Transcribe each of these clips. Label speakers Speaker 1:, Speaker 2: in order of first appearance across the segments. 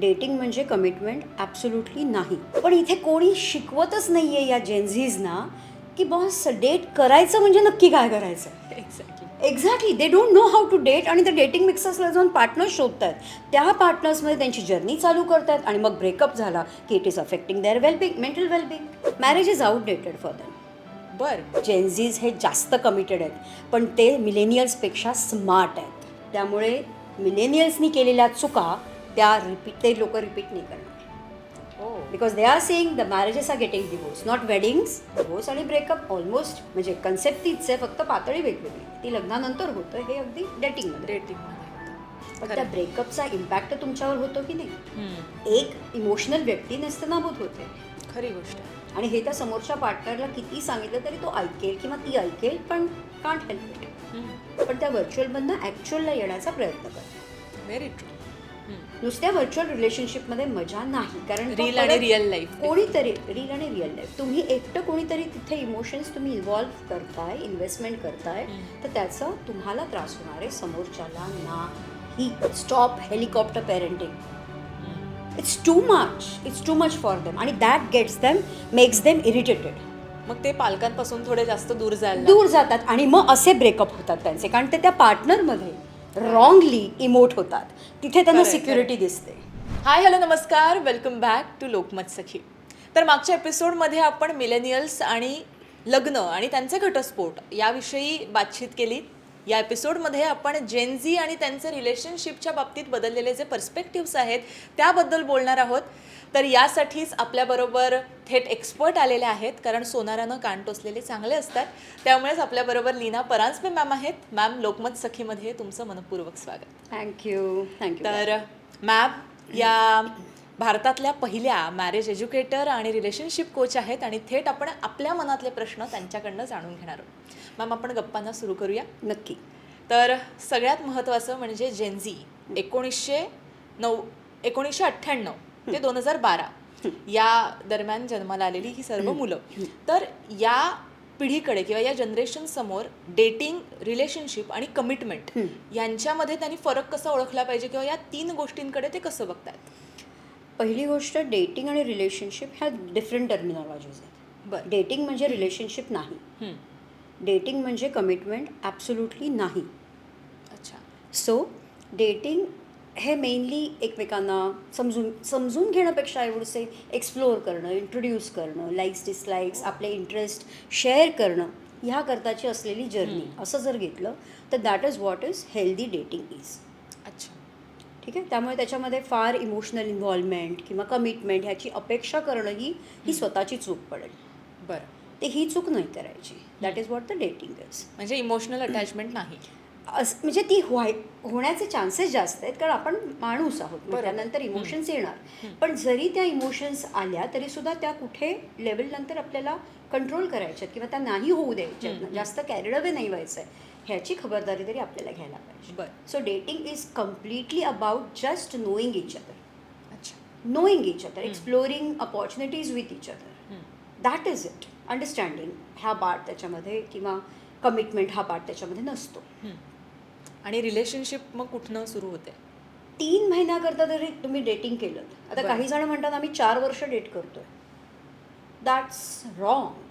Speaker 1: Dating म्हणजे commitment absolutely नाही. पण इथे कोणी शिकवतच नाही आहे या जेन्झीजना की बॉस डेट करायचं म्हणजे नक्की काय करायचं?
Speaker 2: Exactly
Speaker 1: exactly they don't know how to date आणि ते डेटिंग मिक्सर्सला जाऊन पार्टनर्स शोधतात. त्या पार्टनर्समध्ये त्यांची जर्नी चालू करतात आणि मग ब्रेकअप झाला की it is affecting their wellbeing mental wellbeing marriage is outdated for them
Speaker 2: बर.
Speaker 1: जेन्झीज हे जास्त कमिटेड आहेत. पण ते मिलेनियल्सपेक्षा स्मार्ट आहेत. त्यामुळे मिलेनियल्सनी केलेल्या चुका त्या रिपीट ते लोक रिपीट नाही करणार. Because they are saying the marriages are getting divorce not weddings divorce आणि ब्रेकअप ऑलमोस्ट म्हणजे कन्सेप्ट तीच आहे फक्त पातळी वेगवेगळी. ती लग्नानंतर होतं हे अगदी डेटिंगमध्ये
Speaker 2: डेटिंग
Speaker 1: पण त्या ब्रेकअपचा इम्पॅक्ट तुमच्यावर होतो की नाही? एक इमोशनल व्यक्ती नसतानाभूत होते.
Speaker 2: खरी गोष्ट
Speaker 1: आणि हे त्या समोरच्या पार्टनरला किती सांगितलं तरी तो ऐकेल किंवा ती ऐकेल पण कांट हेल्प इट पण त्या व्हर्च्युअलमधनं ॲक्च्युअलला येण्याचा प्रयत्न कर
Speaker 2: व्हेरी ट्रू
Speaker 1: नुसत्या व्हर्च्युअल रिलेशनशिपमध्ये मजा नाही. कारण
Speaker 2: Real आणि real life.
Speaker 1: कोणीतरी रील आणि रिअल लाईफ तुम्ही एकटं कोणीतरी तिथे इमोशन्स तुम्ही इन्व्हॉल्व्ह करताय इन्व्हेस्टमेंट करताय तर त्याचा तुम्हाला त्रास होणार आहे समोरच्याला नाही. Stop helicopter parenting it's too much it's too much for them आणि that gets them makes them irritated
Speaker 2: मग ते पालकांपासून थोडे जास्त दूर जायला
Speaker 1: दूर जातात आणि मग असे ब्रेकअप होतात त्यांचे. कारण ते त्या पार्टनरमध्ये रॉंगली इमोट होतात. तिथे त्यांना सिक्युरिटी दिसते.
Speaker 2: हाय हॅलो नमस्कार. Welcome back to Lokmat Sakhi तर मागच्या एपिसोडमध्ये आपण मिलेनियल्स आणि लग्न आणि त्यांचे घटस्फोट याविषयी बातचीत केली. या एपिसोडमध्ये आपण जेनझी आणि त्यांचे रिलेशनशिपच्या बाबतीत बदललेले जे पर्स्पेक्टिव्स आहेत त्याबद्दल बोलणार आहोत. तर यासाठीच आपल्याबरोबर थेट एक्सपर्ट आलेले आहेत कारण सोनारानं कान टोचलेले चांगले असतात. त्यामुळेच आपल्याबरोबर लीना परांजपे मॅम आहेत. मॅम लोकमत सखीमध्ये तुमचं मनपूर्वक स्वागत.
Speaker 1: थँक्यू थँक्यू
Speaker 2: तर मॅम या भारतातल्या पहिल्या मॅरेज एज्युकेटर आणि रिलेशनशिप कोच आहेत आणि थेट आपण आपल्या मनातले प्रश्न त्यांच्याकडनं जाणून घेणार आहोत. मॅम आपण गप्पांना सुरू करूया.
Speaker 1: नक्की.
Speaker 2: तर सगळ्यात महत्त्वाचं म्हणजे जेनझी एकोणीसशे नऊ एकोणीसशे अठ्ठ्याण्णव ते दोन हजार बारा. या दरम्यान जन्माला आलेली ही सर्व मुलं. तर या पिढीकडे किंवा या जनरेशन समोर डेटिंग रिलेशनशिप आणि कमिटमेंट यांच्यामध्ये त्यांनी फरक कसा ओळखला पाहिजे किंवा या तीन गोष्टींकडे ते कसं बघतायत?
Speaker 1: पहिली गोष्ट डेटिंग आणि रिलेशनशिप ह्या डिफरंट टर्मिनॉलॉजीज आहेत.
Speaker 2: बरं.
Speaker 1: डेटिंग म्हणजे रिलेशनशिप नाही. डेटिंग म्हणजे कमिटमेंट ॲब्सोल्युटली नाही.
Speaker 2: अच्छा.
Speaker 1: सो डेटिंग हे मेनली एकमेकांना समजून समजून घेण्यापेक्षा आय वुड से एक्सप्लोअर करणं इंट्रोड्यूस करणं लाईक्स डिसलाईक्स आपले इंटरेस्ट शेअर करणं ह्या करताची असलेली जर्नी असं जर घेतलं तर that is what is healthy dating is
Speaker 2: अच्छा.
Speaker 1: ठीक आहे? त्यामुळे त्याच्यामध्ये फार इमोशनल इन्व्हॉल्वमेंट किंवा कमिटमेंट ह्याची अपेक्षा करणं ही ही स्वतःची चूक पडेल.
Speaker 2: बरं.
Speaker 1: ते ही चूक नाही करायची. That is what the dating is
Speaker 2: म्हणजे इमोशनल अटॅचमेंट नाही.
Speaker 1: अस म्हणजे ती व्हाय होण्याचे चान्सेस जास्त आहेत कारण आपण माणूस आहोत. त्यानंतर इमोशन्स येणार. पण जरी त्या इमोशन्स आल्या तरी सुद्धा त्या कुठे लेवल नंतर आपल्याला कंट्रोल करायच्यात किंवा त्या नाही होऊ द्यायच्यात जास्त कॅरिड अवे नाही व्हायचं आहे ह्याची खबरदारी तरी आपल्याला घ्यायला पाहिजे.
Speaker 2: बरं.
Speaker 1: So dating is completely about just knowing each other
Speaker 2: अच्छा.
Speaker 1: Knowing each other, exploring opportunities with each other. That is it understanding हा पार्ट त्याच्यामध्ये किंवा कमिटमेंट हा पार्ट त्याच्यामध्ये नसतो.
Speaker 2: आणि रिलेशनशिप मग कुठनं सुरू होते?
Speaker 1: तीन महिन्याकरता जरी तुम्ही डेटिंग केलं. आता. काही जण म्हणतात आम्ही चार वर्ष डेट करतोय. दॅट्स रॉंग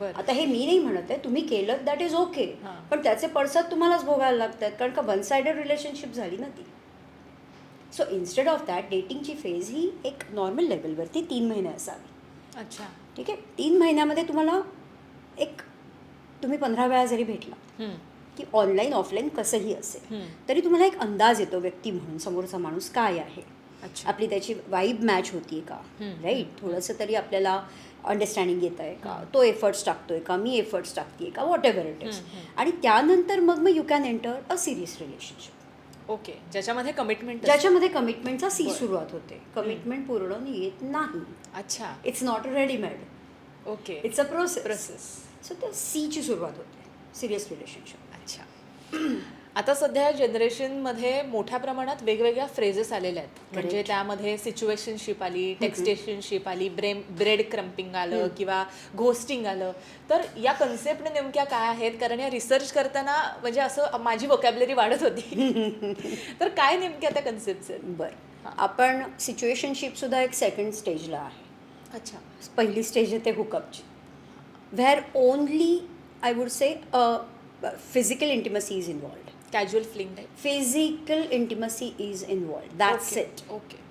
Speaker 2: बरं.
Speaker 1: आता हे मी नाही म्हणत आहे तुम्ही केलं दॅट इज ओके. पण त्याचे पडसाद तुम्हालाच भोगायला लागतात कारण का वन सायडेड रिलेशनशिप झाली ना ती. सो इन्स्टेड ऑफ दॅट डेटिंगची फेज ही एक नॉर्मल लेवलवरती तीन महिने असावी.
Speaker 2: अच्छा.
Speaker 1: ठीक आहे? तीन महिन्यामध्ये तुम्हाला एक तुम्ही पंधरा वेळा जरी भेटला. की ऑनलाईन ऑफलाईन कसंही असेल. तरी तुम्हाला एक अंदाज येतो व्यक्ती म्हणून समोरचा माणूस काय आहे.
Speaker 2: अच्छा.
Speaker 1: आपली त्याची वाईब मॅच होतीये का. राईट थोडंसं तरी आपल्याला अंडरस्टँडिंग येत आहे का तो एफर्ट्स टाकतोय का? मी एफर्ट्स टाकते का? Whatever it is. आणि त्यानंतर मग मग you can enter a serious relationship
Speaker 2: okay. ज्याच्यामध्ये कमिटमेंट
Speaker 1: ज्याच्यामध्ये कमिटमेंटचा सी. सुरुवात होते. कमिटमेंट पूर्ण येत नाही.
Speaker 2: अच्छा.
Speaker 1: It's not readymade
Speaker 2: okay.
Speaker 1: It's a process
Speaker 2: process
Speaker 1: so त्या सीची सुरुवात होते. सिरियस रिलेशनशिप
Speaker 2: आता सध्या जनरेशनमध्ये मोठ्या प्रमाणात वेगवेगळ्या फ्रेजेस आलेल्या आहेत. म्हणजे. त्यामध्ये सिच्युएशनशिप आली टेक्स्टेशनशिप आली ब्रेम ब्रेड क्रम्पिंग आलं किंवा घोस्टिंग आलं. तर या कन्सेप्ट नेमक्या काय आहेत? कारण या रिसर्च करताना म्हणजे असं माझी वोकॅबलरी वाढत होती. तर काय नेमक्या त्या कन्सेप्ट
Speaker 1: बरं. आपण सिच्युएशनशिपसुद्धा एक सेकंड स्टेजला आहे.
Speaker 2: अच्छा.
Speaker 1: पहिली स्टेज येते हुकअपची where only I would say physical intimacy is involved
Speaker 2: casual feeling type
Speaker 1: physical intimacy is involved that's it
Speaker 2: okay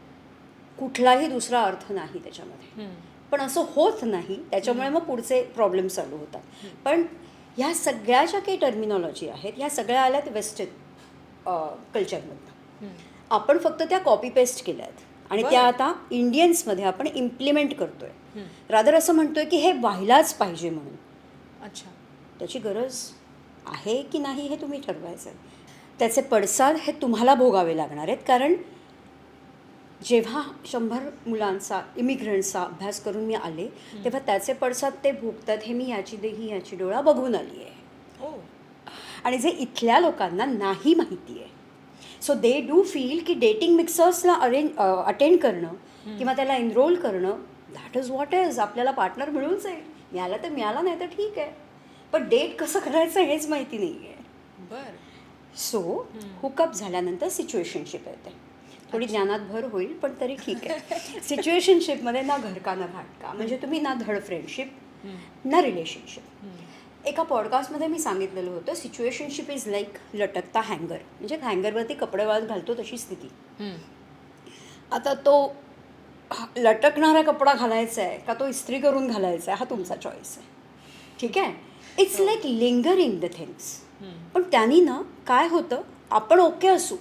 Speaker 1: कुठलाही दुसरा अर्थ नाही त्याच्यामध्ये. पण असं होत नाही त्याच्यामुळे मग पुढचे प्रॉब्लेम चालू होतात. पण ह्या सगळ्या ज्या काही टर्मिनॉलॉजी आहेत ह्या सगळ्या आल्यात वेस्टर्न कल्चरमधनं आपण फक्त त्या कॉपी पेस्ट केल्या आहेत. आणि त्या आता इंडियन्समध्ये आपण इम्प्लिमेंट करतोय. रादर असं म्हणतोय की हे व्हायलाच पाहिजे म्हणून.
Speaker 2: अच्छा.
Speaker 1: त्याची गरज आहे की नाही हे तुम्ही ठरवायचं. आहे त्याचे पडसाद हे तुम्हाला भोगावे लागणार आहेत. कारण जेव्हा शंभर मुलांचा इमिग्रंटचा अभ्यास करून मी आले तेव्हा त्याचे पडसाद ते भोगतात हे मी याची देही याची डोळा बघून आली आहे.
Speaker 2: ओ
Speaker 1: आणि जे इथल्या लोकांना नाही माहिती आहे. सो दे डू फील की डेटिंग मिक्सर्सला अरेंज अटेंड करणं किंवा त्याला एनरोल करणं दॅट इज व्हॉट इज आपल्याला पार्टनर मिळून जाईल. मिळाला तर मिळाला नाही तर ठीक आहे. पण डेट कसं करायचं हेच माहिती नाही आहे
Speaker 2: बर
Speaker 1: सो हुकअप झाल्यानंतर सिच्युएशनशिप येते. थोडी ज्ञानात भर होईल पण तरी ठीक आहे. सिच्युएशनशिपमध्ये ना घरका ना भाटका म्हणजे तुम्ही ना धड फ्रेंडशिप ना रिलेशनशिप एका पॉडकास्टमध्ये मी सांगितलेलं होतं सिच्युएशनशिप इज लाईक लटकता हँगर म्हणजे हँगरवरती कपडे वाळत घालतो तशी स्थिती. आता तो लटकणारा कपडा घालायचा आहे का तो इस्त्री करून घालायचा आहे हा तुमचा चॉईस आहे. ठीक आहे? It's like lingering the things पण त्यांनी ना काय होतं? आपण ओके असू.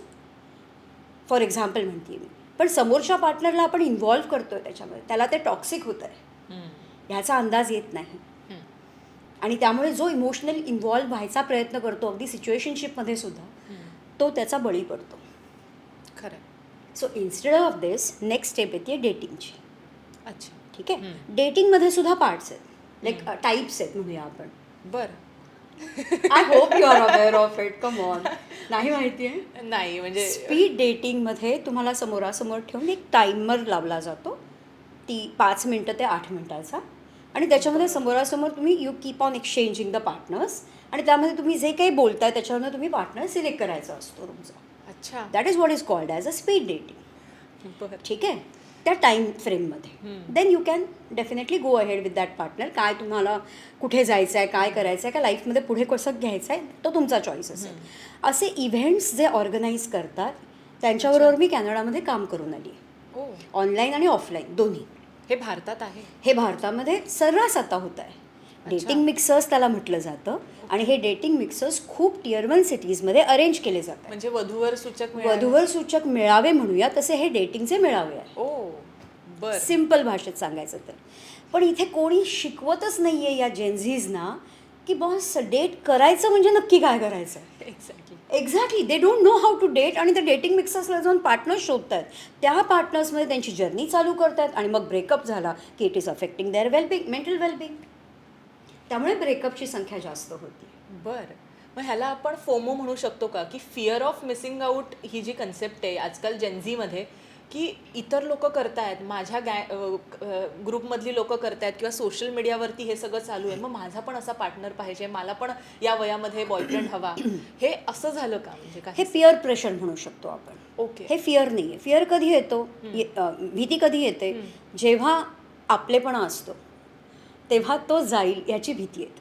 Speaker 1: फॉर एक्झाम्पल म्हणते मी. पण समोरच्या पार्टनरला आपण इन्व्हॉल्व्ह करतोय त्याच्यामध्ये त्याला ते टॉक्सिक होतं आहे ह्याचा अंदाज येत नाही. आणि त्यामुळे जो इमोशनल इन्व्हॉल्व्ह व्हायचा प्रयत्न करतो अगदी सिच्युएशनशिपमध्ये सुद्धा तो त्याचा बळी पडतो.
Speaker 2: खरं.
Speaker 1: So instead of this next step येते डेटिंगची
Speaker 2: अच्छा.
Speaker 1: ठीक आहे? डेटिंगमध्ये सुद्धा पार्ट्स आहेत. लाईक टाईप्स आहेत म्हणूया आपण.
Speaker 2: बर.
Speaker 1: I hope you are aware of it come on नाही माहिती आहे
Speaker 2: नाही म्हणजे
Speaker 1: स्पीड डेटिंगमध्ये तुम्हाला समोरासमोर ठेवून एक टायमर लावला जातो. ती पाच मिनटं ते आठ मिनटाचा. आणि त्याच्यामध्ये समोरासमोर तुम्ही you keep on exchanging the partners आणि त्यामध्ये तुम्ही जे काही बोलताय त्याच्यावरनं तुम्ही पार्टनर सिलेक्ट करायचा असतो तुमचा.
Speaker 2: अच्छा.
Speaker 1: That is what is called as a speed dating ठीक आहे? त्या टाईम फ्रेममध्ये then you can definitely go ahead with that partner काय तुम्हाला कुठे जायचं आहे काय करायचं आहे का लाईफमध्ये पुढे कसं घ्यायचं आहे तो तुमचा चॉईस असेल. असे इव्हेंट्स जे ऑर्गनाईज करतात त्यांच्याबरोबर मी कॅनडामध्ये काम करून आली ऑनलाईन आणि ऑफलाईन दोन्ही.
Speaker 2: हे भारतात आहे.
Speaker 1: हे भारतामध्ये सर्रास आता होत आहे डेटिंग मिक्सर्स त्याला म्हटलं जातं. आणि हे डेटिंग मिक्सर्स खूप टिअर वन सिटीजमध्ये अरेंज केले जातात.
Speaker 2: म्हणजे वधूवर सूचक.
Speaker 1: वधूवर सूचक मेळावे म्हणूया तसे हे डेटिंगचे मेळावे आहे.
Speaker 2: ओ बर.
Speaker 1: सिंपल भाषेत सांगायचं तर. पण इथे कोणी शिकवतच नाही आहे या जेन्झीजना की बॉस डेट करायचं म्हणजे नक्की काय करायचं?
Speaker 2: Exactly
Speaker 1: exactly they don't know how to date आणि त्या डेटिंग मिक्सर्सला जाऊन पार्टनर्स शोधतात त्या पार्टनर्समध्ये त्यांची जर्नी चालू करतात आणि मग ब्रेकअप झाला की it is affecting their wellbeing mental wellbeing त्यामुळे ब्रेकअपची संख्या जास्त होती.
Speaker 2: बर. मग ह्याला आपण फोमो म्हणू शकतो का? की फिअर ऑफ मिसिंग आउट ही जी कन्सेप्ट आहे आजकाल जेन्झीमध्ये की इतर लोक करतायत माझ्या गॅ ग्रुपमधली लोक करतायत किंवा सोशल मीडियावरती हे सगळं चालू आहे मग माझा पण असा पार्टनर पाहिजे मला पण या वयामध्ये बॉयफ्रेंड हवा. हे असं झालं का? म्हणजे
Speaker 1: हे
Speaker 2: काय
Speaker 1: फिअर प्रेशर म्हणू शकतो आपण.
Speaker 2: ओके.
Speaker 1: हे फिअर नाही आहे फिअर कधी येतो? भीती कधी येते? जेव्हा आपलेपणा असतो. तेव्हा तो जाईल याची भीती येते.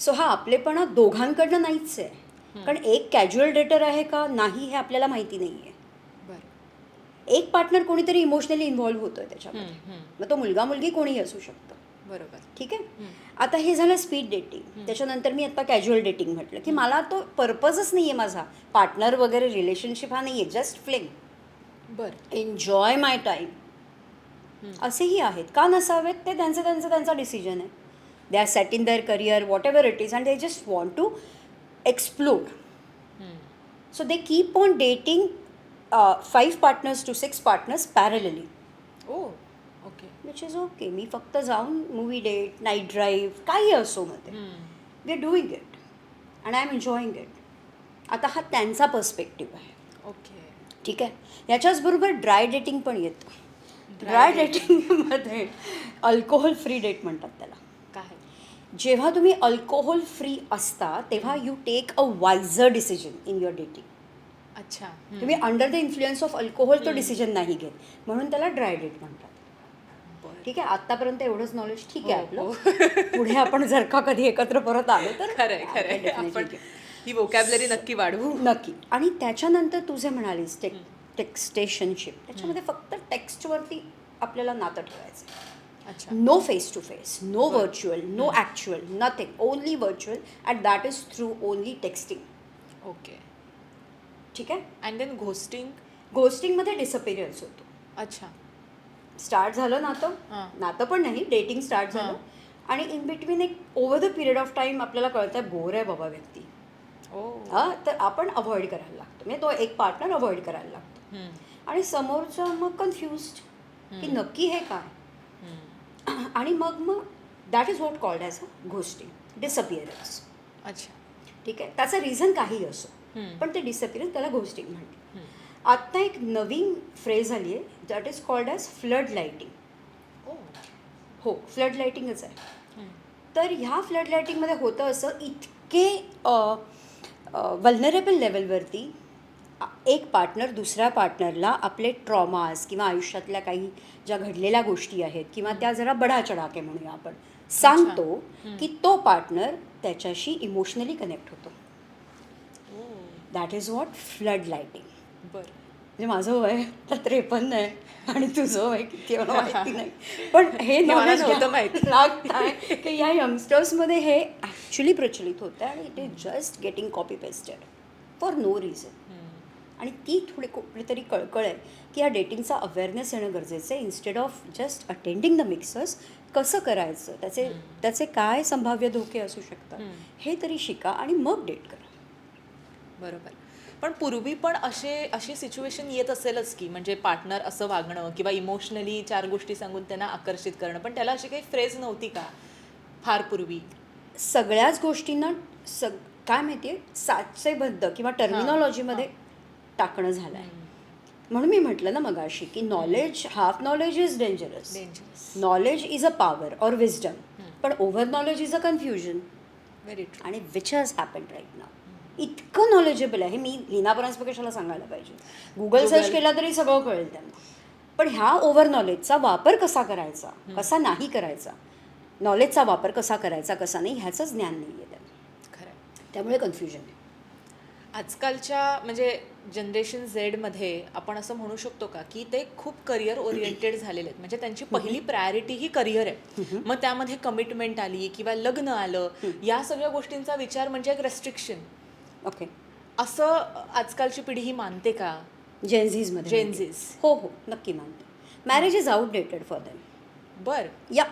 Speaker 1: सो हा आपलेपणा दोघांकडनं नाहीच आहे. कारण एक कॅज्युअल डेटर आहे का नाही हे आपल्याला माहिती नाही आहे
Speaker 2: बरं.
Speaker 1: एक पार्टनर कोणीतरी इमोशनली इन्व्हॉल्व्ह होतोय त्याच्यामध्ये. मग तो मुलगा मुलगी कोणीही असू शकतो.
Speaker 2: बरोबर.
Speaker 1: ठीक आहे? आता हे झालं स्पीड डेटिंग त्याच्यानंतर मी आता कॅज्युअल डेटिंग म्हटलं की मला तो पर्पजच नाही आहे माझा. पार्टनर वगैरे रिलेशनशिप हा नाही आहे जस्ट फ्लिंग
Speaker 2: बरं.
Speaker 1: एन्जॉय माय टाईम असेही आहेत. का नसावेत? ते त्यांचं त्यांचं त्यांचा डिसिजन आहे. They are set in their career whatever it is and they just want to explore so they keep on dating five partners to six partners parallelly
Speaker 2: oh okay.
Speaker 1: Which is okay मी फक्त जाऊन movie date night drive काही असो मध्ये. We are doing it and I am enjoying it आता हा त्यांचा perspective आहे.
Speaker 2: Okay.
Speaker 1: ठीक आहे? याच्याचबरोबर ड्राय डेटिंग पण येतं. ड्राय डेटिंगमध्ये अल्कोहोल फ्री डेट म्हणतात त्याला.
Speaker 2: काय?
Speaker 1: जेव्हा तुम्ही अल्कोहोल फ्री असता तेव्हा you take a wiser decision in your dating
Speaker 2: अच्छा.
Speaker 1: तुम्ही under the influence of alcohol तो डिसिजन नाही घेत. म्हणून त्याला ड्राय डेट म्हणतात. ठीक आहे? आतापर्यंत एवढंच नॉलेज ठीक आहे
Speaker 2: हो,
Speaker 1: आपलं. पुढे आपण जर का कधी एकत्र परत आलो तर
Speaker 2: खरंय खरंय
Speaker 1: definitely
Speaker 2: आपण
Speaker 1: घेऊ.
Speaker 2: ही वोकॅबलरी नक्की वाढवू.
Speaker 1: नक्की. आणि त्याच्यानंतर तू जे म्हणालीस टेक टेक्स्टेशनशिप. त्याच्यामध्ये फक्त टेक्स्टवरती आपल्याला नातं ठेवायचं
Speaker 2: अच्छा.
Speaker 1: No face to face no virtual no actual nothing only virtual and that is through only texting
Speaker 2: okay
Speaker 1: ठीक आहे?
Speaker 2: अँड देन घोस्टिंग
Speaker 1: गोस्टिंगमध्ये डिसअपिरियन्स होतो.
Speaker 2: अच्छा.
Speaker 1: स्टार्ट झालं नातं. नातं पण नाही डेटिंग स्टार्ट झालं. आणि इन बिटवीन एक over the period of time आपल्याला कळतं बोर आहे बाबा व्यक्ती.
Speaker 2: ओ
Speaker 1: हा तर आपण अवॉइड करायला लागतो. म्हणजे तो एक पार्टनर अवॉइड करायला लागतो. आणि समोरचं मग कन्फ्युज्ड की नक्की हे काय. आणि मग मग that is what called as a ghosting disappearance
Speaker 2: अच्छा.
Speaker 1: ठीक आहे? त्याचं रिझन काही असो. पण ते डिसअपिअरन्स त्याला घोस्टिंग म्हणते. आत्ता एक नवीन फ्रेज आली आहे that is called as floodlighting हो फ्लड लाईटिंगच आहे. तर ह्या फ्लड लाईटिंगमध्ये होतं असं इतके वल्नरेबल लेवलवरती एक पार्टनर दुसऱ्या पार्टनरला आपले ट्रॉमाज किंवा आयुष्यातल्या काही ज्या घडलेल्या गोष्टी आहेत किंवा त्या जरा बडाचडाके म्हणूया आपण सांगतो की तो पार्टनर त्याच्याशी इमोशनली कनेक्ट होतो. That is what floodlighting
Speaker 2: बरं.
Speaker 1: म्हणजे माझं वय तर त्रेपन्न आहे आणि तुझं वय किती माहिती नाही. पण हे
Speaker 2: हे
Speaker 1: knowledge
Speaker 2: नव्हतं माहिती.
Speaker 1: लागत आहे की या यंगस्टर्समध्ये हे ॲक्च्युली प्रचलित होतं आणि it is just getting copy pasted for no reason आणि ती थोडी कुठलीतरी कळकळ आहे की या डेटिंगचा अवेअरनेस येणं गरजेचं आहे. Instead of just attending the mixers कसं करायचं? त्याचे त्याचे काय संभाव्य धोके असू शकतात. हे तरी शिका आणि मग डेट करा.
Speaker 2: बरोबर. पण पूर्वी पण असे अशी सिच्युएशन येत असेलच की म्हणजे पार्टनर असं वागणं किंवा इमोशनली चार गोष्टी सांगून त्यांना आकर्षित करणं. पण त्याला अशी काही फ्रेज नव्हती का? फार पूर्वी.
Speaker 1: सगळ्याच गोष्टींना सग काय माहिती आहे साचेबद्ध किंवा टर्मिनॉलॉजीमध्ये टाकणं झालं आहे म्हणून मी म्हटलं ना मगाशी की knowledge half knowledge is dangerous knowledge is a power or wisdom पण over knowledge is a confusion
Speaker 2: very true
Speaker 1: आणि which has happen right now इतकं नॉलेजेबल आहे. मी लीना परांजपे कशाला सांगायला पाहिजे. Google search. केला तरी सगळं कळेल त्यांना. पण ह्या ओव्हर नॉलेजचा वापर कसा करायचा? कसा नाही करायचा? नॉलेजचा वापर कसा करायचा कसा नाही ह्याचंच ज्ञान नाही आहे त्यांना
Speaker 2: खरं.
Speaker 1: त्यामुळे कन्फ्युजन आहे.
Speaker 2: आजकालच्या म्हणजे जनरेशन झेडमध्ये आपण असं म्हणू शकतो का की ते खूप करिअर ओरिएंटेड झालेले आहेत. म्हणजे त्यांची पहिली प्रायोरिटी ही करिअर आहे. मग त्यामध्ये कमिटमेंट आली किंवा लग्न आलं या सगळ्या गोष्टींचा विचार म्हणजे एक रेस्ट्रिक्शन
Speaker 1: ओके
Speaker 2: असं आजकालची पिढी ही मानते का?
Speaker 1: जेन्झीजमध्ये
Speaker 2: जेन्झीज
Speaker 1: हो हो नक्की मानते. Marriage is outdated for them
Speaker 2: बर.
Speaker 1: या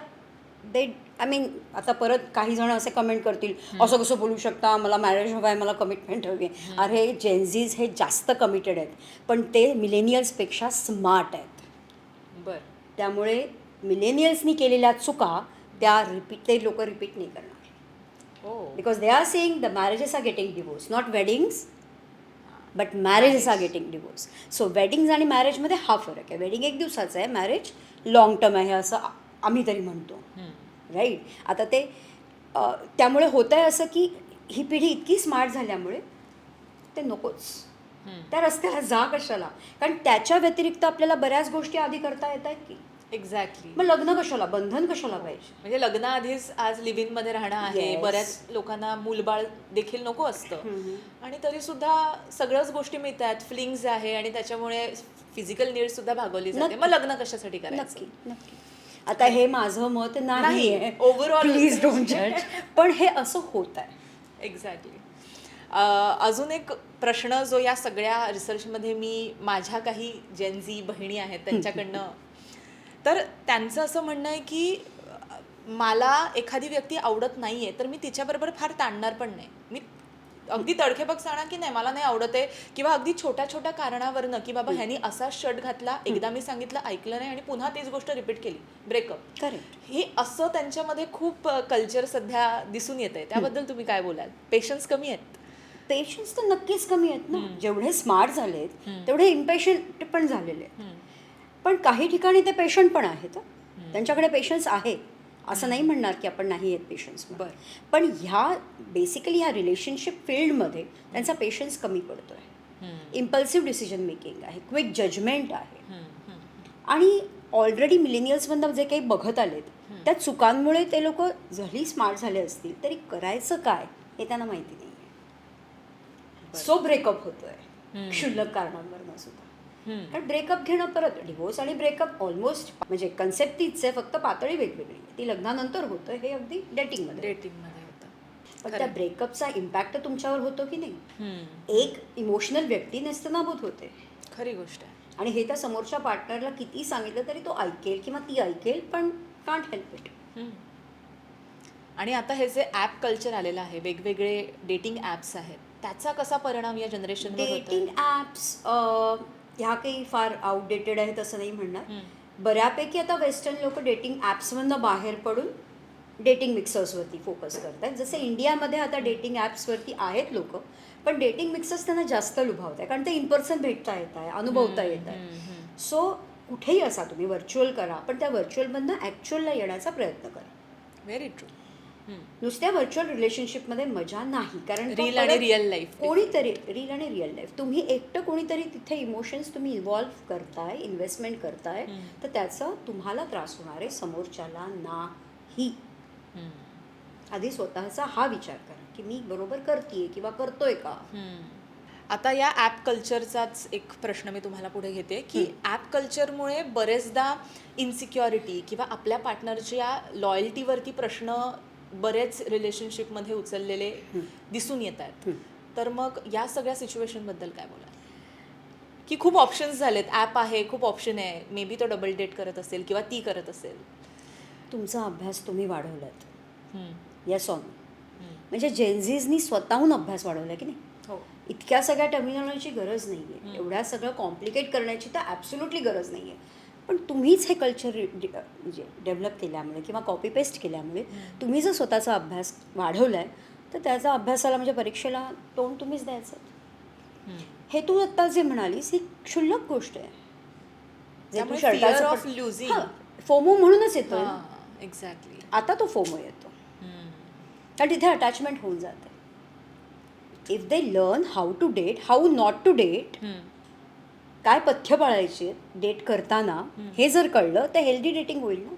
Speaker 1: दे आय मीन आता परत काही जण असे कमेंट करतील असं कसं बोलू शकता? मला मॅरेज हवं आहे मला कमिटमेंट हवी आहे. अरे जेन्झीज हे जास्त कमिटेड आहेत. पण ते मिलेनियल्सपेक्षा स्मार्ट आहेत.
Speaker 2: बर.
Speaker 1: त्यामुळे मिलेनियल्सनी केलेल्या चुका त्या रिपीट ते लोक रिपीट नाही करणार.
Speaker 2: हो.
Speaker 1: Because they are saying the marriages are getting divorce not weddings but marriages are getting divorce so weddings आणि मॅरेजमध्ये हा फरक आहे. वेडिंग एक दिवसाचं आहे मॅरेज लाँग टर्म आहे असं आम्ही तरी म्हणतो. राईट? आता ते त्यामुळे होतं आहे असं की ही पिढी इतकी स्मार्ट झाल्यामुळे ते नकोच. त्या रस्त्याला जा कशाला? कारण त्याच्या व्यतिरिक्त आपल्याला बऱ्याच गोष्टी आधी करता येत आहेत की.
Speaker 2: एक्झॅक्टली
Speaker 1: मग लग्न कशाला? बंधन कशाला पाहिजे?
Speaker 2: म्हणजे लग्नाआधीच आज लिव्हिंगमध्ये राहणं आहे. बऱ्याच लोकांना मूलबाळ देखील नको असतं. आणि तरी सुद्धा सगळ्याच गोष्टी मिळतात. फिलिंग्स आहे आणि त्याच्यामुळे फिजिकल नीड सुद्धा भागवली जाते. मग लग्न कशासाठी करायचं?
Speaker 1: नक्की नक्की. आता हे माझं मत नाही आहे.
Speaker 2: overall-
Speaker 1: प्लीज डोंट जज पण हे असं होत आहे.
Speaker 2: एक्झॅक्टली अजून एक प्रश्न जो या सगळ्या रिसर्चमध्ये मी माझ्या काही जेनझी बहिणी आहेत त्यांच्याकडनं. तर त्यांचं असं म्हणणं आहे की मला एखादी व्यक्ती आवडत नाही आहे तर मी तिच्याबरोबर फार ताणणार पण नाही. मी अगदी तडखेबक सांगणार की नाही मला नाही आवडत आहे. किंवा अगदी छोट्या छोट्या कारणावरनं की बाबा ह्यानी असा शर्ट घातला एकदा मी सांगितलं ऐकलं नाही आणि पुन्हा तीच गोष्ट रिपीट केली. ब्रेकअप.
Speaker 1: करेक्ट.
Speaker 2: हे असं त्यांच्यामध्ये खूप कल्चर सध्या दिसून येत आहे त्याबद्दल तुम्ही काय बोलाल? पेशन्स कमी आहेत.
Speaker 1: पेशन्स तर नक्कीच कमी आहेत ना. जेवढे स्मार्ट झालेत तेवढे इम्पेशंट पण झालेले आहेत. पण काही ठिकाणी ते पेशंट पण आहेत. त्यांच्याकडे पेशन्स आहे. असं नाही म्हणणार की आपण नाही आहेत पेशन्स
Speaker 2: बरं.
Speaker 1: पण ह्या बेसिकली ह्या रिलेशनशिप फील्डमध्ये त्यांचा पेशन्स कमी पडतो आहे इम्पल्सिव्ह डिसिजन मेकिंग आहे क्विक जजमेंट आहे. आणि ऑलरेडी मिलेनियल्समधनं जे काही बघत आलेत त्या चुकांमुळे ते लोक जरी स्मार्ट झाले असतील तरी करायचं काय हे त्यांना माहिती नाही सो ब्रेकअप होतोय. क्षुल्लक कारणांवर सुद्धा. कारण ब्रेकअप घेणं परत डिवोर्स आणि ब्रेकअप ऑलमोस्ट म्हणजे कन्सेप्ट तीच आहे फक्त पातळी वेगवेगळी. ती लग्नानंतर होतं हे अगदी डेटिंगमध्ये
Speaker 2: डेटिंगमध्ये होतं.
Speaker 1: पण त्या ब्रेकअपचा इम्पॅक्ट तुमच्यावर होतो की नाही? एक इमोशनल व्यक्ती नेस्तनाभूत होते.
Speaker 2: खरी गोष्ट आहे.
Speaker 1: आणि हे त्या समोरच्या पार्टनरला किती सांगितलं तरी तो ऐकेल किंवा ती ऐकेल पण कांट हेल्प इट
Speaker 2: आणि आता हे जे ॲप कल्चर आलेलं आहे वेगवेगळे डेटिंग ॲप्स आहेत त्याचा कसा परिणाम या जनरेशनवर होतो
Speaker 1: डेटिंग ॲप्स ह्या काही फार आउटडेटेड आहेत असं नाही म्हणणार. बऱ्यापैकी आता वेस्टर्न लोक डेटिंग ॲप्समधनं बाहेर पडून डेटिंग मिक्सर्सवरती फोकस करत आहेत. जसे इंडियामध्ये आता डेटिंग ॲप्सवरती आहेत लोक पण डेटिंग मिक्सर्स त्यांना जास्त लुभावत आहे कारण ते इन पर्सन भेटता येत आहे अनुभवता येत आहे. सो कुठेही असा तुम्ही व्हर्च्युअल करा पण त्या व्हर्च्युअलमधनं ॲक्च्युअलला येण्याचा प्रयत्न करा.
Speaker 2: व्हेरी ट्रू
Speaker 1: नुसत्या व्हर्च्युअल रिलेशनशिपमध्ये मजा नाही कारण
Speaker 2: Real आणि real life.
Speaker 1: कोणीतरी रील आणि रिअल लाईफ तुम्ही एकटं कोणीतरी तिथे इमोशन्स तुम्ही इन्व्हॉल्व्ह करताय इन्व्हेस्टमेंट करताय तर त्याचा तुम्हाला त्रास होणार आहे समोरच्याला नाही. आधी स्वतःचा हा विचार करा की मी बरोबर करते किंवा करतोय का?
Speaker 2: आता या ॲप कल्चरचाच एक प्रश्न मी तुम्हाला पुढे घेते की ॲप कल्चरमुळे बरेचदा इन्सिक्युरिटी किंवा आपल्या पार्टनरच्या लॉयल्टीवरती प्रश्न बरेच रिलेशनशिपमध्ये उचललेले दिसून येत आहेत. तर मग या सगळ्या सिच्युएशनबद्दल काय बोला की खूप ऑप्शन्स झालेत. ॲप आहे खूप ऑप्शन आहे. मे बी तो डबल डेट करत असेल किंवा ती करत असेल.
Speaker 1: तुमचा अभ्यास तुम्ही वाढवलात. येस ऑन म्हणजे जेन्झीजनी स्वतःहून अभ्यास वाढवला की नाही?
Speaker 2: हो.
Speaker 1: इतक्या सगळ्या टर्मिनॉलॉजी गरज नाही आहे एवढ्या सगळं कॉम्प्लिकेट करण्याची तर ॲब्सोल्युटली गरज नाही आहे पण तुम्हीच हे कल्चर म्हणजे डेव्हलप केल्यामुळे किंवा कॉपी पेस्ट केल्यामुळे तुम्ही जर स्वतःचा अभ्यास वाढवला आहे तर त्याचा अभ्यासाला म्हणजे परीक्षेला तोंड तुम्हीच द्यायचं. हे तू आत्ता जे म्हणालीस ही क्षुल्लक गोष्ट आहे. जे तू शर्टाचं. हां, फोमो म्हणूनच येतोय. ना.
Speaker 2: एक्झॅक्टली
Speaker 1: आता तो फोमो येतो. कारण तिथे अटॅचमेंट होऊन जाते. If they learn how to date how not to date काय पथ्य पाळायचे डेट करताना हे जर कळलं तर हेल्दी डेटिंग होईल ना.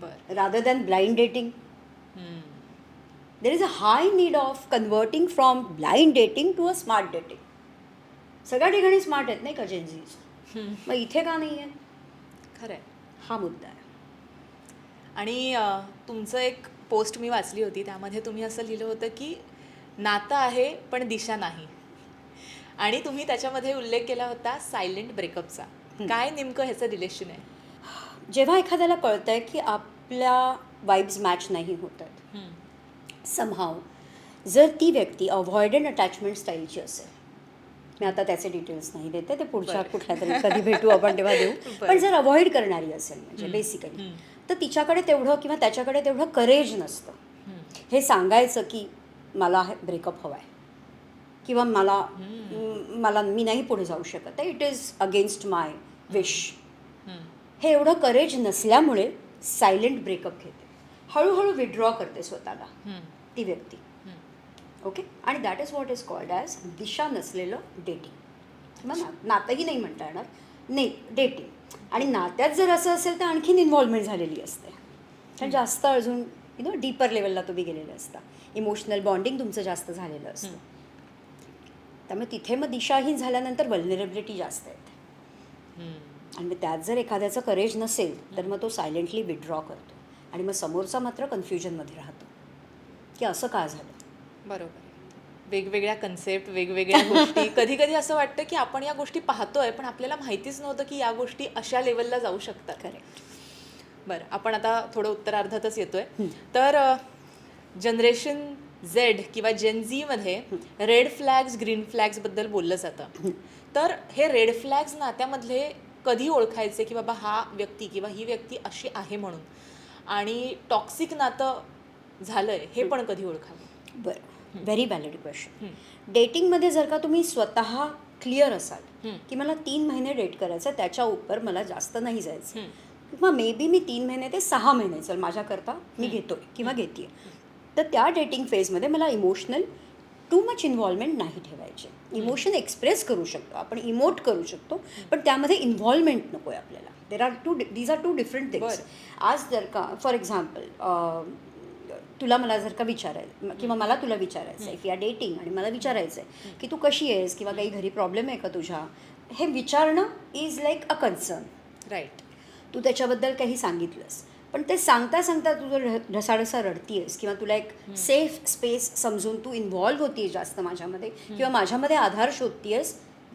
Speaker 2: बर.
Speaker 1: Rather than blind dating there is a high need of converting from blind dating to a smart dating सगळ्या ठिकाणी स्मार्ट आहेत नाही का जेन्झीज मग इथे का नाही आहे
Speaker 2: खरंय.
Speaker 1: हा मुद्दा आहे.
Speaker 2: आणि तुमचं एक पोस्ट मी वाचली होती त्यामध्ये तुम्ही असं लिहिलं होतं की नातं आहे पण दिशा नाही. आणि तुम्ही त्याच्यामध्ये उल्लेख केला होता सायलेंट ब्रेकअपचा काय नेमकं ह्याचं रिलेशन आहे?
Speaker 1: जेव्हा एखाद्याला कळतं आहे की आपल्या वाईब्स मॅच नाही होत आहेत समहाव जर ती व्यक्ती अवॉइडंट अटॅचमेंट स्टाईलची असेल मी आता त्याचे डिटेल्स नाही देते ते पुढच्या कुठल्या तरी कधी भेटू आपण तेव्हा देऊ. पण जर अवॉइड करणारी असेल म्हणजे बेसिकली तर तिच्याकडे तेवढं किंवा त्याच्याकडे तेवढं करेज नसतं. हे सांगायचं की मला ब्रेकअप हवा आहे किंवा मला मला मी नाही पुढे जाऊ शकत. It is against my wish हे एवढं करेज नसल्यामुळे सायलेंट ब्रेकअप घेते. हळूहळू विड्रॉ करते स्वतःला ती व्यक्ती. ओके आणि that is what is called as दिशा नसलेलं डेटिंग ना नातंही नाही म्हणता येणार. नाही डेटिंग आणि नात्यात जर असं असेल तर आणखीन इन्व्हॉल्वमेंट झालेली असते. कारण जास्त अजून यु नो डीपर लेवलला तुम्ही गेलेले असता. इमोशनल बॉन्डिंग तुमचं जास्त झालेलं असतं. त्यामुळे तिथे मग दिशाहीन झाल्यानंतर वल्नरेबिलिटी जास्त येते. आणि मग त्यात जर एखाद्याचं करेज नसेल तर मग तो सायलेंटली विड्रॉ करतो. आणि मग समोरचा मात्र कन्फ्युजनमध्ये राहतो. की असं का झालं?
Speaker 2: बरोबर. वेगवेगळ्या कन्सेप्ट वेगवेगळ्या गोष्टी. कधी कधी असं वाटतं की आपण या गोष्टी पाहतोय पण आपल्याला माहितीच नव्हतं की या गोष्टी अशा लेवलला जाऊ शकतात.
Speaker 1: करेक्ट
Speaker 2: बरं आपण आता थोडं उत्तरार्धातच येतोय. तर जनरेशन झेड किंवा जेन झीमध्ये रेड फ्लॅग्स ग्रीन फ्लॅग्सबद्दल बोललं जातं. तर हे रेड फ्लॅग्स नात्यामधले कधी ओळखायचे की बाबा हा व्यक्ती किंवा ही व्यक्ती अशी आहे म्हणून? आणि टॉक्सिक नातं झालंय हे पण कधी ओळखावं?
Speaker 1: बरं. व्हेरी व्हॅलिड क्वेश्चन डेटिंगमध्ये जर का तुम्ही स्वतः क्लिअर असाल की मला तीन महिने डेट करायचं त्याच्या उपर मला जास्त नाही जायचं किंवा मे बी मी तीन महिने ते सहा महिने चल माझ्याकरता मी घेतोय किंवा घेते तर त्या डेटिंग फेजमध्ये मला इमोशनल टू मच इन्व्हॉल्वमेंट नाही ठेवायचे. इमोशन एक्सप्रेस करू शकतो. आपण इमोट करू शकतो. पण त्यामध्ये इन्व्हॉल्वमेंट नको आहे आपल्याला. There are two these are two different things. आज जर का फॉर एक्झाम्पल तुला मला जर का विचारायचं किंवा मला तुला विचारायचं आहे की या डेटिंग आणि मला विचारायचं आहे की तू कशी आहेस किंवा काही घरी प्रॉब्लेम आहे का तुझ्या? हे विचारणं is like a concern
Speaker 2: right
Speaker 1: तू त्याच्याबद्दल काही सांगितलंस. पण ते सांगता सांगता तू जर ढ- ढसाढसा रडतीयस किंवा तुला एक सेफ स्पेस समजून तू इन्व्हॉल्व्ह होतीयस जास्त माझ्यामध्ये किंवा माझ्यामध्ये आधार शोधतीयस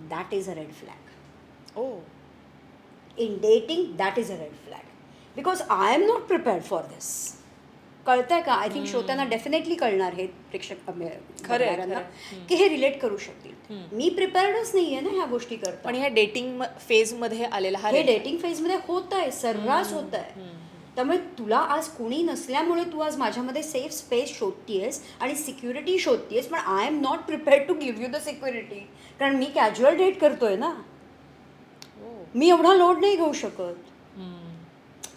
Speaker 1: that is a red flag
Speaker 2: oh.
Speaker 1: In dating that is a red flag because I am not prepared for this कळतंय का? आय थिंक श्रोत्यांना डेफिनेटली कळणार हे प्रेक्षक
Speaker 2: खरंय.
Speaker 1: की हे रिलेट करू शकतील. मी प्रिपेअर्डच नाही आहे ना ह्या गोष्टी करता.
Speaker 2: पण ह्या डेटिंग फेजमध्ये आलेला हा
Speaker 1: हे डेटिंग फेजमध्ये होत आहे सर्रास होत आहे त्यामुळे तुला आज कोणी नसल्यामुळे तू आज माझ्यामध्ये सेफ स्पेस शोधतीयस आणि सिक्युरिटी शोधतीयस पण I am not prepared to give you the security कारण मी कॅज्युअल डेट करतोय ना. मी एवढा लोड नाही घेऊ शकत.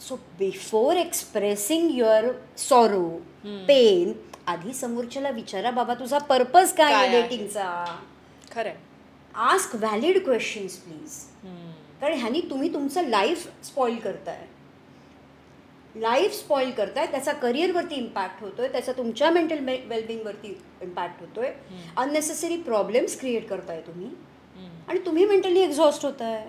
Speaker 1: So before expressing your sorrow pain आधी समोरच्याला विचारा बाबा तुझा पर्पज काय आहे? डेटिंगचा
Speaker 2: खरंय
Speaker 1: आस्क व्हॅलिड क्वेश्चन्स प्लीज. कारण ह्यानी तुम्ही तुमचं लाईफ स्पॉईल करताय लाईफ स्पॉईल करताय त्याचा करिअरवरती इम्पॅक्ट होतोय त्याचा तुमच्या मेंटल वेलबिंगवरती इम्पॅक्ट होतोय. अननेसेसरी प्रॉब्लेम्स क्रिएट करताय तुम्ही. आणि तुम्ही मेंटली एक्झॉस्ट होताय.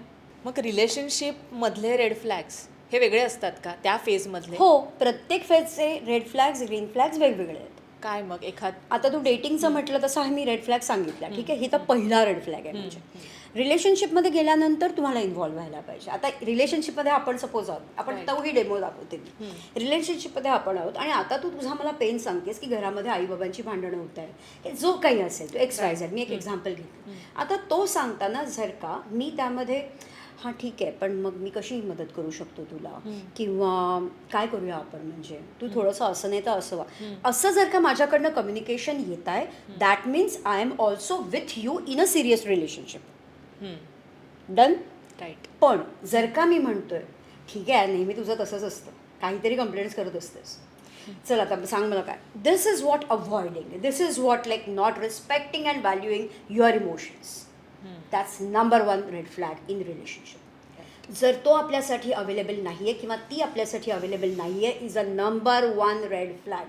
Speaker 2: मग रिलेशनशिप मधले रेड फ्लॅग्स हे वेगळे असतात का? त्या फेज मधले?
Speaker 1: हो प्रत्येक फेजचे रेड फ्लॅग्स ग्रीन फ्लॅग्स वेगवेगळे आहेत.
Speaker 2: काय मग? एखाद
Speaker 1: आता तू डेटिंगचं म्हटलं तसं मी रेड फ्लॅग सांगितला ठीक आहे? ही तर पहिला रेड फ्लॅग आहे म्हणजे. रिलेशनशिपमध्ये गेल्यानंतर तुम्हाला इन्व्हॉल्व्ह व्हायला पाहिजे. आता रिलेशनशिपमध्ये आपण सपोज आहोत आपण. तोही डेमो दाखवते मी. रिलेशनशिपमध्ये आपण आहोत आणि आता तू तुझा मला पेन सांगतेस की घरामध्ये आई बाबांची भांडणं होत आहे हे जो काही असेल तो एक्स वाय झेड मी एक एक्झाम्पल घेते. आता तो सांगताना जर का मी त्यामध्ये हां ठीक आहे पण मग मी कशी मदत करू शकतो तुला? किंवा काय करूया आपण म्हणजे? तू थोडंसं असं नाही तर असं वा. असं जर का माझ्याकडनं कम्युनिकेशन येत आहे that means I am also with you in a serious relationship done?
Speaker 2: Right
Speaker 1: पण जर का मी म्हणतोय ठीक आहे नेहमी तुझं तसंच असतं. काहीतरी कंप्लेंट्स करत असतेस. चल आता सांग मला काय. This is what avoiding this is what like not respecting and valuing your emotions that's number one red flag in relationship जर तो आपल्यासाठी अवेलेबल नाही आहे किंवा ती आपल्यासाठी अवेलेबल नाही आहे is a number one red flag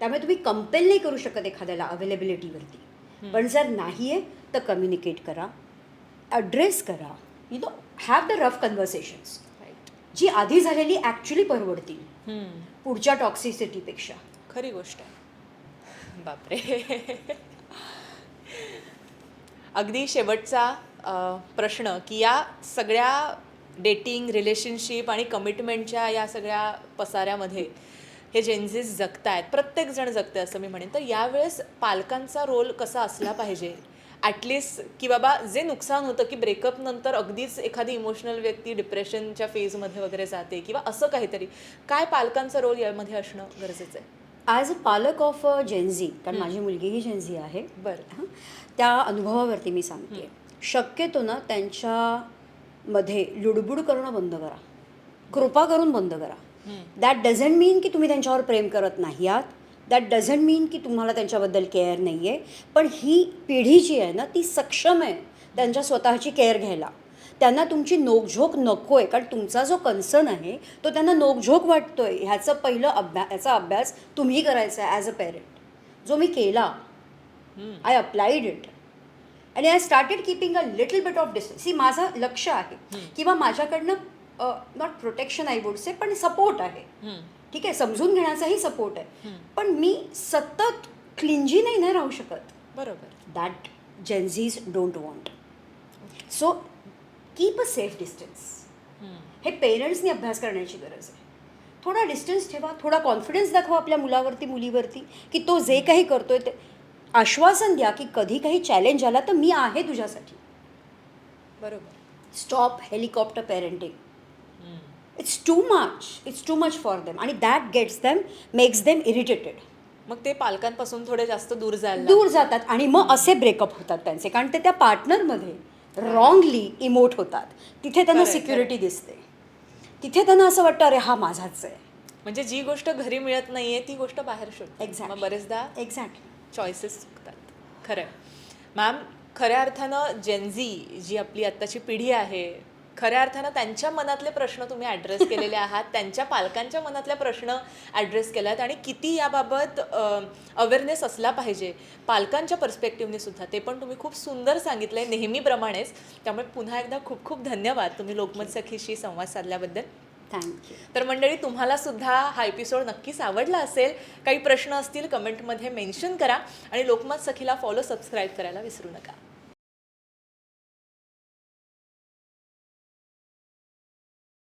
Speaker 1: त्यामुळे तुम्ही कंपेल नाही करू शकत एखाद्याला अवेलेबिलिटीवरती पण जर नाही आहे तर कम्युनिकेट करा ॲड्रेस करा you know have the rough conversations जी आधी झालेली ॲक्च्युली परवडतील पुढच्या टॉक्सिसिटीपेक्षा
Speaker 2: खरी गोष्ट आहे. बापरे. अगदी शेवटचा प्रश्न की या सगळ्या डेटिंग रिलेशनशिप आणि कमिटमेंटच्या या सगळ्या पसाऱ्यामध्ये हे जेन्झिस जगतायत. प्रत्येकजण जगते असं मी म्हणेन. तर यावेळेस पालकांचा रोल कसा असला पाहिजे? ॲटलिस्ट की बाबा जे नुकसान होतं की ब्रेकअप नंतर अगदीच एखादी इमोशनल व्यक्ती डिप्रेशनच्या फेजमध्ये वगैरे जाते किंवा असं काहीतरी. काय पालकांचा रोल यामध्ये असणं गरजेचं आहे?
Speaker 1: ॲज अ पालक ऑफ जेन्झी कारण माझी मुलगीही जेन्झी आहे.
Speaker 2: बरं.
Speaker 1: हं, त्या अनुभवावरती मी सांगते. शक्यतो ना त्यांच्यामध्ये लुडबुड करणं बंद करा. कृपा करून बंद करा. दॅट डझंट मीन की तुम्ही त्यांच्यावर प्रेम करत नाही आहात. दॅट डझंट मीन की तुम्हाला त्यांच्याबद्दल केअर नाही आहे पण ही पिढी जी आहे ना ती सक्षम आहे त्यांच्या स्वतःची केअर घ्यायला. त्यांना तुमची नोकझोक नको आहे कारण तुमचा जो कन्सर्न आहे तो त्यांना नोकझोक वाटतोय. ह्याचं पहिलं अभ्या ह्याचा अभ्यास तुम्ही करायचा आहे ॲज अ पेरेंट जो मी केला आय अप्लाइड इट आणि I started keeping a little bit of distance ही माझं लक्ष आहे किंवा माझ्याकडनं not protection I would say पण सपोर्ट आहे. ठीक आहे समजून घेण्याचाही सपोर्ट आहे. पण मी सतत क्लिंजी नाही ना राहू शकत.
Speaker 2: बरोबर.
Speaker 1: That Gen Zs don't want so keep a safe distance हे पेरेंट्सनी अभ्यास करण्याची गरज आहे. थोडा डिस्टन्स ठेवा थोडा कॉन्फिडन्स दाखवा आपल्या मुलावरती मुलीवरती की तो जे काही करतोय ते आश्वासन द्या की कधी काही चॅलेंज आला तर मी आहे तुझ्यासाठी.
Speaker 2: बरोबर.
Speaker 1: Stop helicopter parenting it's too much it's too much for them आणि that gets them makes them irritated
Speaker 2: मग ते पालकांपासून थोडे जास्त दूर जायला
Speaker 1: दूर जातात आणि मग असे ब्रेकअप होतात त्यांचे. कारण ते त्या पार्टनरमध्ये रॉंगली इमोट होतात. तिथे त्यांना सिक्युरिटी दिसते. तिथे त्यांना असं वाटतं अरे हा माझाच आहे.
Speaker 2: म्हणजे जी गोष्ट घरी मिळत नाहीये ती गोष्ट बाहेर
Speaker 1: Exactly.
Speaker 2: मग बरेचदा
Speaker 1: एक्झॅक्टली
Speaker 2: चॉईसेस चुकतात. खरं आहे मॅम खऱ्या अर्थानं जेनझी जी आपली आत्ताची पिढी आहे खऱ्या अर्थानं त्यांच्या मनातले प्रश्न तुम्ही ॲड्रेस केलेले आहात त्यांच्या पालकांच्या मनातले प्रश्न ॲड्रेस केलात आणि किती याबाबत अवेअरनेस असला पाहिजे पालकांच्या पर्स्पेक्टिव्हने सुद्धा. ते पण तुम्ही खूप सुंदर सांगितलं आहे नेहमीप्रमाणेच. त्यामुळे पुन्हा एकदा खूप खूप धन्यवाद तुम्ही लोकमत सखीशी संवाद साधल्याबद्दल.
Speaker 1: थँक्यू.
Speaker 2: तर मंडळी तुम्हाला सुद्धा हा एपिसोड नक्कीच आवडला असेल. काही प्रश्न असतील कमेंटमध्ये मेन्शन करा आणि लोकमत सखीला फॉलो सबस्क्राईब करायला विसरू नका.